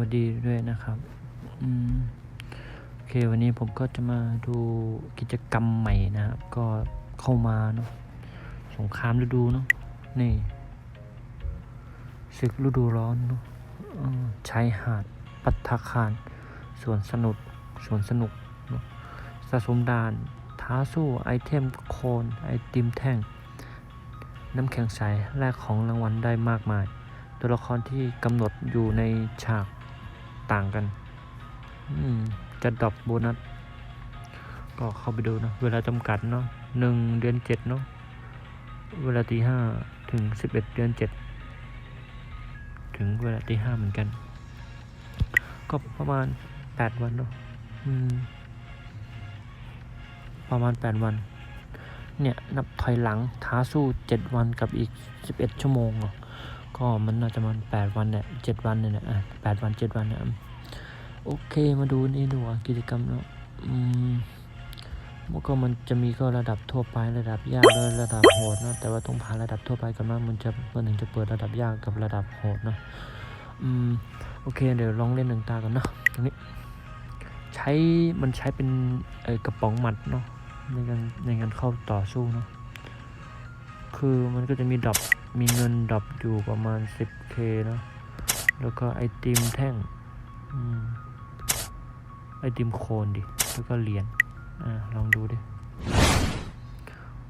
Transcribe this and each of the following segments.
วัสดีด้วยนะครับ อืมโอเควันนี้ผมก็จะมาดูกิจกรรมใหม่นะครับ ก็เข้ามาเนาะสงครามฤดูเนาะนี่ศึกฤดูร้อนเนาะชายหาด ปัตตาคารสวนสนุกสวนสนุกเนาะสะสมดาน ท้าสู้ไอเทมโคน ไอติมแท่ง น้ำแข็งใสแลกของรางวัลได้มากมาย ตัวละครที่กำหนดอยู่ในฉาก ต่างกัน อืม จะดรอปโบนัส ก็เข้าไปดูเนอะเวลาจำกัดเนาะหนึ่งเดือนเจ็ดเนาะ เวลาตีห้าถึงสิบเอ็ดเดือนเจ็ด ถึงเวลาตีห้าเหมือนกัน ก็ประมาณแปดวันเนาะ อืม ประมาณแปดวัน เนี่ย นับถอยหลังท้าสู้เจ็ดวันกับอีกสิบเอ็ดชั่วโมงเนาะ ก็มันน่าจะมันแปดวันเนี่ยเจ็ดวันเนี่ยนะอะแปดวันเจ็ดวันนี่ยอืมโอเคมาดูนี่ดูกิจกรรมเนาะอืมมันก็มันจะมีก็ระดับทั่วไประดับยากด้วยระดับโหดนะแต่ว่าต้องผ่านระดับทั่วไปกันมามันจะมันถึงจะเปิดระดับยากกับระดับโหดนะอืมโอเคเดี๋ยวลองเล่นหนึ่งตากันเนาะตรงนี้ ใช้มันใช้เป็นเออกระป๋องหมัดเนาะในการในการเข้าต่อสู้เนาะคือมันก็จะมีดรอป มีเงินดรอปอยู่ประมาณ 10k เนอะแล้วก็ไอติมแท่งอืมไอติมโคนดิ แล้วก็เหรียญ อ่า ลองดูดิ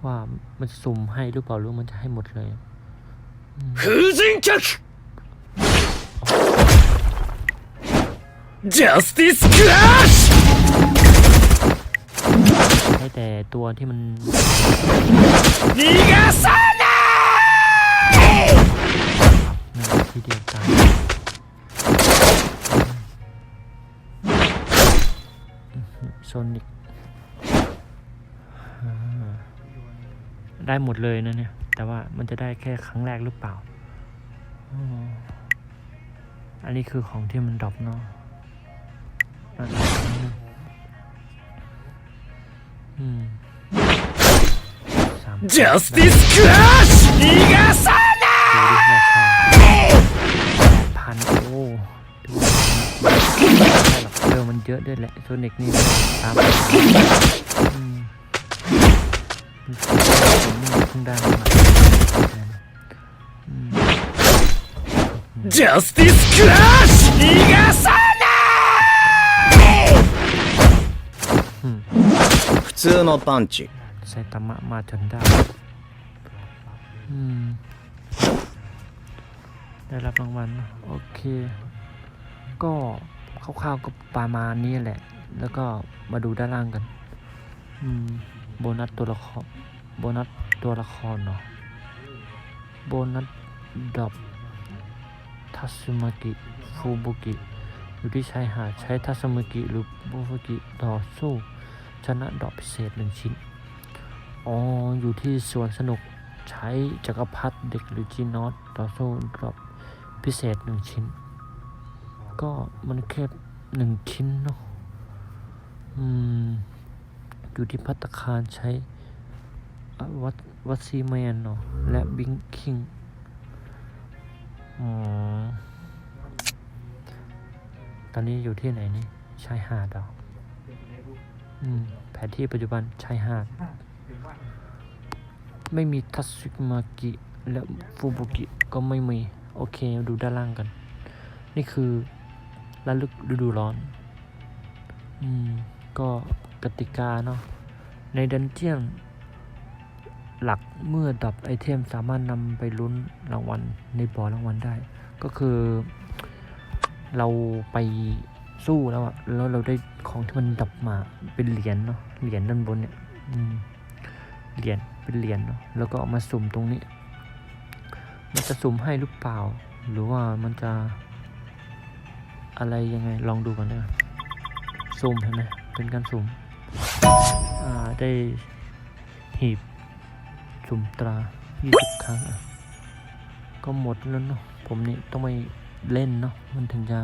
ว่ามันสุ่มให้หรือเปล่าหรือมันจะให้หมดเลยอืม 風神客ジャスティスクラッシュ ให้แต่ตัวที่มัน 逃がさ ได้หมดเลยนะเนี่ย แต่ว่ามันจะได้แค่ครั้งแรกหรือเปล่าอ๋ออันนี้คือของที่มันดรอปเนาะอ่ะอืมสาม ジャスティスクラッシュ逃がさな ดูดิราคาแปดพันโอ้ดูไม่ใช่หรอกเออมันเยอะด้วยแหละโซนิกนี่ตามอืมผมนี่เ พิ่งได้มาอืม ジャスティスクラッシュ逃がさない อืม 普通のパンチ ไซตามะมาจนได้ อืม ได้รับรางวัลนะโอเค ก็คร่าวๆก็ประมาณนี้แหละ แล้วก็มาดูด้านล่างกัน อืม โบนัสตัวละคร โบนัส ตัวละครเนาะโบนัสดอบทัสมากิฟูบุกิอยู่ที่ชายหาดใช้ทัสมากิหรือฟูบุกิต่อสู้ ชนะดอกพิเศษหนึ่งชิ้น อ๋อ อยู่ที่สวนสนุกใช้จักรพรรดิเด็กหรือจีนอตต่อสู้ดอปพิเศษหนึ่งชิ้น ก็มันแค่หนึ่งชิ้นเนาะอืม อยู่ที่พัตคารใช้อวัด วัดซีแมนเนาะและบิงคิงอ๋อตอนนี้อยู่ที่ไหนนี่ชายหาดเหรออืมแผนที่ปัจจุบันชายหาด ไม่มีทัสึมากิและฟูบุกิก็ไม่มี โอเคดูด้านล่างกัน นี่คือระลึกฤดูร้อน อืม ก็กติกาเนาะในดันเจียน หลักเมื่อดับไอเทมสามารถนำไปลุ้นรางวัลในบ่อรางวัลได้ ก็คือ เราไปสู้แล้วอะแล้วเราได้ของที่มันดับมาเป็นเหรียญเนาะเหรียญด้านบนเนี่ยเหรียญเป็นเหรียญเนาะแล้วก็เอามาสุ่มตรงนี้ มันจะสุ่มให้หรือเปล่า หรือว่ามันจะ อะไรยังไงลองดูกันนะสุ่มใช่ไหมเป็นการสุ่มอ่าได้หีบ สุ่มตรา 20 ครั้งอะก็หมดแล้วเนาะผมนี่ต้องไปเล่นเนาะมันถึงจะ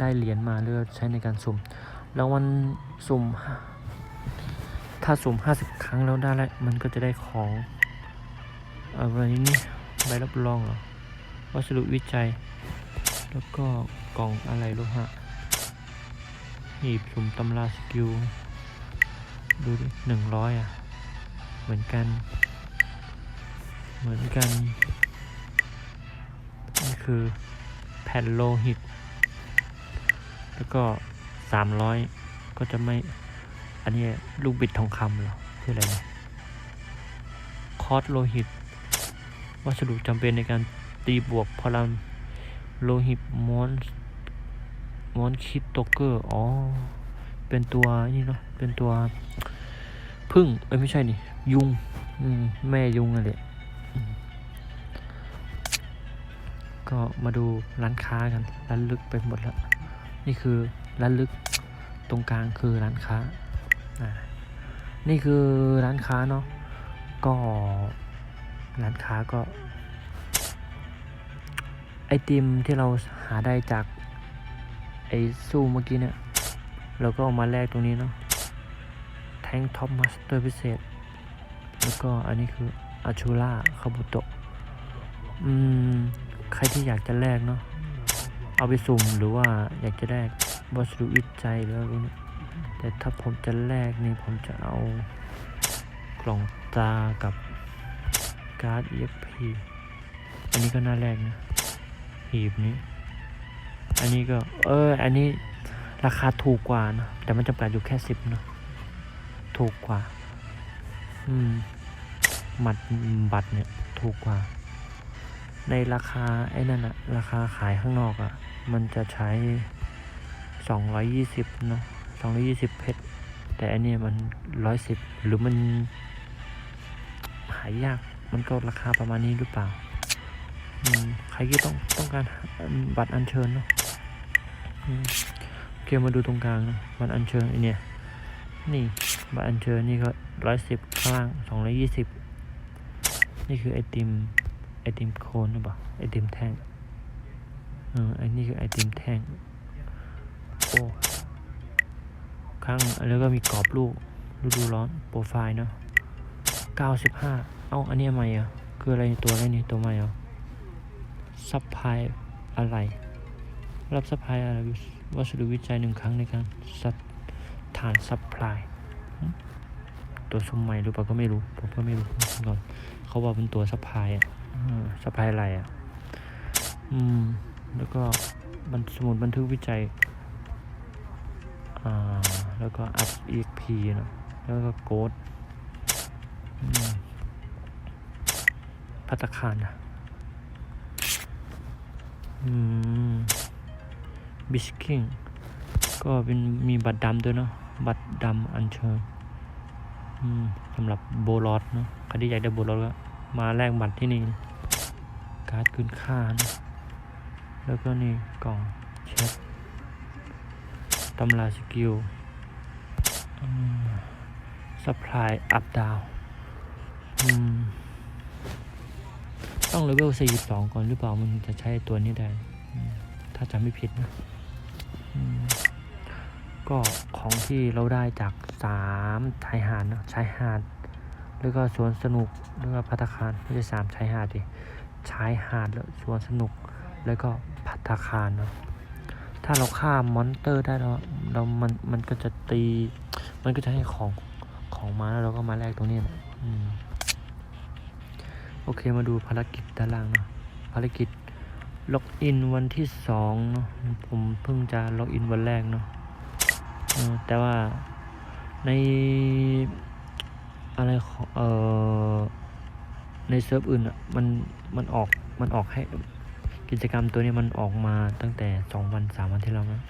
ได้เหรียญมาเลือใช้ในการสุ่มแล้ววันสุ่ม ถ้าสุ่ม 50 ครั้งแล้วได้แล้วมันก็จะได้ของอะไรนี่ใบรับรองเหรอวัสดุวิจัย แล้วก็กล่องอะไรโลหะหีบสุ่มตำราสกิล ดูดิหนึ่งร้อยอะ เหมือนกัน เหมือนกันนี่คือแผ่นโลหิต แล้วก็สามร้อยก็จะไม่ อันนี้ลูกบิดทองคำหรอคืออะไรนี่ยคอร์สโลหิต วัสดุจำเป็นในการตีบวกพลังโลหิตมอนมอนคิดโตเกอร์ อ๋อ เป็นตัวนี่เนาะ เป็นตัวพึ่ง เอ้ยไม่ใช่นี่ ยุงมแม่ยุงอะไรอืมก็มาดูร้านค้ากัน ร้านลึกไปหมดแล้ว นี่คือร้านลึก ตรงกลางคือร้านค้าอ่านี่คือร้านค้าเนาะ ก็ร้านค้าก็ ไอติมที่เราหาได้จาก ไอสู้เมื่อกี้เนี่ย เราก็เอามาแลกตรงนี้เนาะ แทงท็อปมาสเตอร์พิเศษ แล้วก็อันนี้คืออาชูล่าคาบุโตะอืม ใครที่อยากจะแลกเนาะเอาไปสุ่มหรือว่าอยากจะแลกวัสดุวิจัยหรืออะไรพวกนี้แต่ถ้าผมจะแลกนี่ผมจะเอากล่องตากับการ์ด EXP อันนี้ก็น่าแลกนะหีบนี้ อันนี้ก็ เออ อันนี้ราคาถูกกว่านะแต่มันจำกัดอยู่แค่สิบเนาะถูกกว่า อืม บัตรบัตรเนี่ยถูกกว่า ในราคาไอ้นั่นอะราคาขายข้างนอกอะมันจะใช้สองร้อยยี่สิบเนาะสองร้อยี่สิบเพชร แต่อันเนี้ยมันร้อยสิบหรือมันหายากมันก็ราคาประมาณนี้หรือเปล่าอืมใครที่ต้องต้องการบัตรอัญเชิญเนาะอืมโอเคมาดูตรงกลางนะบัตรอัญเชิญไอเนี่ยนี่บัตรอัญเชิญนี่ก็ร้อยสิบข้างล่างสองร้อยี่สิบ นี่คือไอติมไอติมโคนหรือเปล่าไอติมแท่งเออไอันนี้คือไอติมแท่งโอ้ข้างแล้วก็มีกรอบลูกฤดูร้อนโปรไฟล์เนาะเก้าสิบห้าเอ้า อันนี้ใหม่อะ คืออะไรตัวอะไรนี่ตัวใหม่เหรอซัพพลายอะไร รับซัพพลายอะไรวัสดุวิจัยหนึ่งครั้งในการสัตฐานซัพพลาย ตัวสมใหม่หรือเปล่าก็ไม่รู้ ผมก็ไม่รู้ก่อนเขาบอกเป็นตัวซัพพลายอะซัพพลายอะไรอะ อืม แล้วก็บันสมุดบันทึกวิจัย อ่า แล้วก็อัพ EXP เนอะแล้วก็โกดพัตตาคารนะอืม บิสกิ้งก็เป็นมีบัตรดำด้วยเนาะ บัตรดำอัญเชิญอืม สำหรับโบลอดเนาะใครที่อยากได้โบลอดก็มาแลกบัตรที่นี่ การ์ดคืนค่านะแล้วก็นี่กล่องเช็คตำราสกิลสปายอัพดาวต้องเลเวล 42 ก่อนหรือเปล่า มันจะใช้ตัวนี้ได้ ถ้าจำไม่ผิดนะ ก็ของที่เราได้จากสามชายหาดเนะชายหาด แล้วก็สวนสนุกแล้วก็พัตคารไม่ใช่สามชายหาดดิชายหาดแล้วสวนสนุกแล้วก็พัตคารเนาะถ้าเราฆ่ามอนเตอร์ได้แล้วเรามันมันก็จะตี มันก็จะให้ของของมาแล้วเราก็มาแลกตรงนี้นะอืมโอเคมาดูภารกิจด้านล่างเนาะภารกิจล็อกอินวันที่สองเนาะผมเพิ่งจะล็อกอินวันแรกเนาะ แต่ว่าในอะไรเออในเซิร์ฟอื่นอะมันมันออกมันออกให้กิจกรรมตัวนี้มันออกมาตั้งแต่สองวันสามวันที่แล้วนะ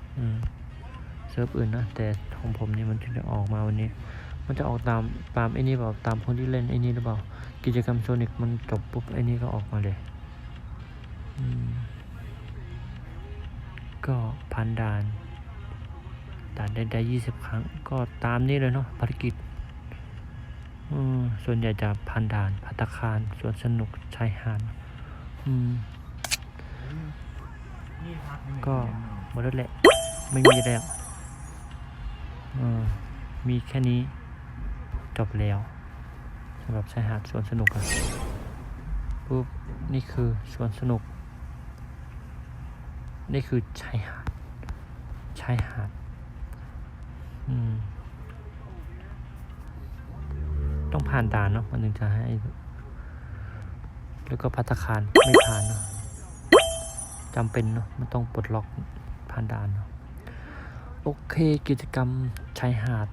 เซิร์ฟอื่นนะแต่ของผมนี่มันถึงจะออกมาวันนี้ มันจะออกตามตามไอ้นี่เปล่าตามคนที่เล่นไอ้นี่หรือเปล่า กิจกรรมโซนิกมันจบปุ๊บไอ้นี่ก็ออกมาเลยก็พันดาน ด่านได้ได้ยี่สิบครั้ง ก็ตามนี้เลยเนาะภารกิจส่วนใหญ่จะพันด่านพัตตาคารสวนสนุกชายหาดก็หมดแล้วแหละ ไม่มีแล้วมีแค่นี้จบแล้วสำหรับชายหาดสวนสนุกอะปุ๊บนี่คือสวนสนุก นี่คือชายหาดชายหาด ต้องผ่านด่านเนาะมันถึงจะให้ แล้วก็พัตคารไม่ผ่านเนาะจำเป็นเนาะมันต้องปลดล็อกผ่านด่านเนาะโอเคกิจกรรมชายหาด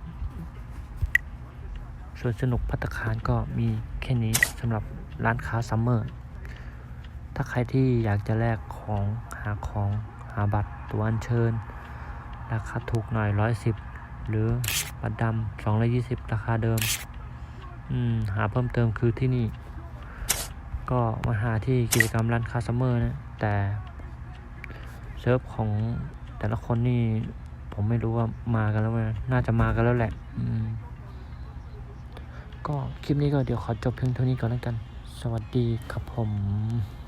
ส่วนสนุกพัตคารก็มีแค่นี้สำหรับร้านค้าซัมเมอร์ ถ้าใครที่อยากจะแลกของหาของหาบัตรตัวอัญเชิญ ราคาถูกหน่อยร้อยสิบ หรือบัตรดำสองร้อยี่สิบราคาเดิม อืม หาเพิ่มเติมคือที่นี่ ก็มาหาที่กิจกรรมร้านค้าซัมเมอร์นะ แต่เซิร์ฟของแต่ละคนนี่ ผมไม่รู้ว่ามากันแล้วไหมน่าจะมากันแล้วแหละ อืม ก็คลิปนี้ก็เดี๋ยวขอจบเพียงเท่านี้ก่อนแล้วกัน สวัสดีครับผม